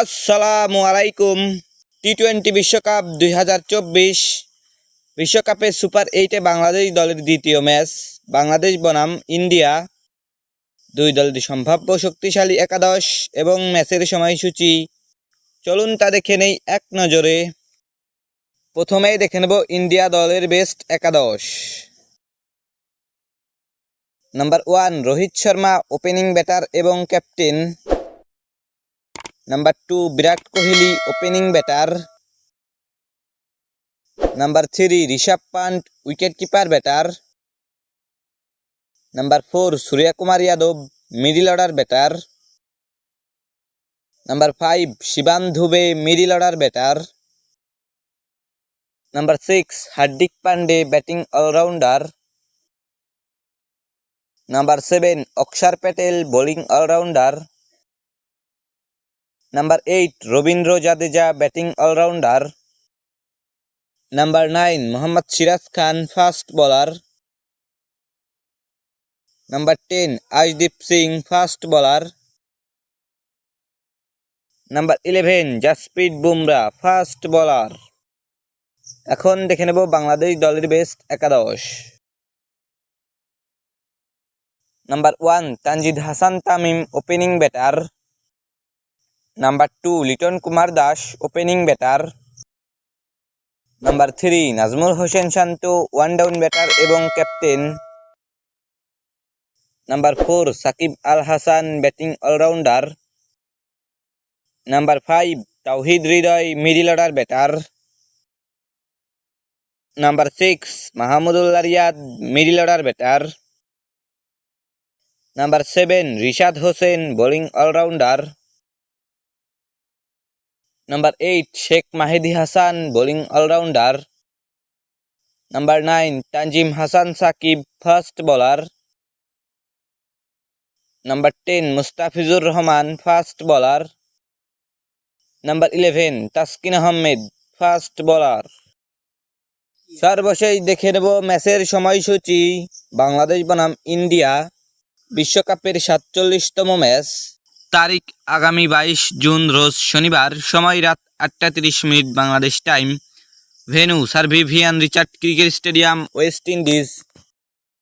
আসসালামু আলাইকুম। T twenty বিশ্বকাপ দুই বিশ্বকাপে সুপার এইটে বাংলাদেশ দলের দ্বিতীয় ম্যাচ। বাংলাদেশ বনাম ইন্ডিয়া। দুই দলটি সম্ভাব্য শক্তিশালী একাদশ এবং ম্যাচের সময়সূচি। চলুন তা দেখে নেই এক নজরে। প্রথমেই দেখে নেব ইন্ডিয়া দলের বেস্ট একাদশ। Number one, Rohit Sharma opening batter এবং captain number two Virat Kohli opening batter number three Rishabh Pant wicket keeper batter number four Surya Kumar Yadav middle order batter number five Shivam Dube middle order batter number six Hardik Pandya batting allrounder number seven Axar Patel bowling allrounder number eight Ravindra Jadeja batting allrounder number nine Mohammed Siraj Khan fast bowler number ten Arshdeep Singh fast bowler number eleven Jasprit Bumrah fast bowler এখন দেখে নেব বাংলাদেশ দলের best একাদশ। Number one Tanzid Hasan Tamim opening batter number two Litton Kumar Das opening batter number three Najmul Hossain Shanto one down batter এবং captain number four Shakib Al Hasan batting allrounder number five Towhid Hridoy middle order batter number six Mahmudullah Riyad middle order batter number seven Rishad Hossain bowling allrounder number eight Sheikh Mahedi Hasan bowling allrounder number nine Tanzim Hasan Sakib fast bowler number ten Mustafizur Rahman fast bowler number eleven Taskin Ahmed fast bowler সর্বশেষ দেখে নেব ম্যাচের সময়সূচি। বাংলাদেশ বনাম India. বিশ্বকাপের সাতচল্লিশতম match. তারিখ আগামী বাইশ জুন রোজ শনিবার, সময় রাত আটটা তিরিশ minute Bangladesh time. Venue Sir Vivian Richard cricket stadium, West Indies.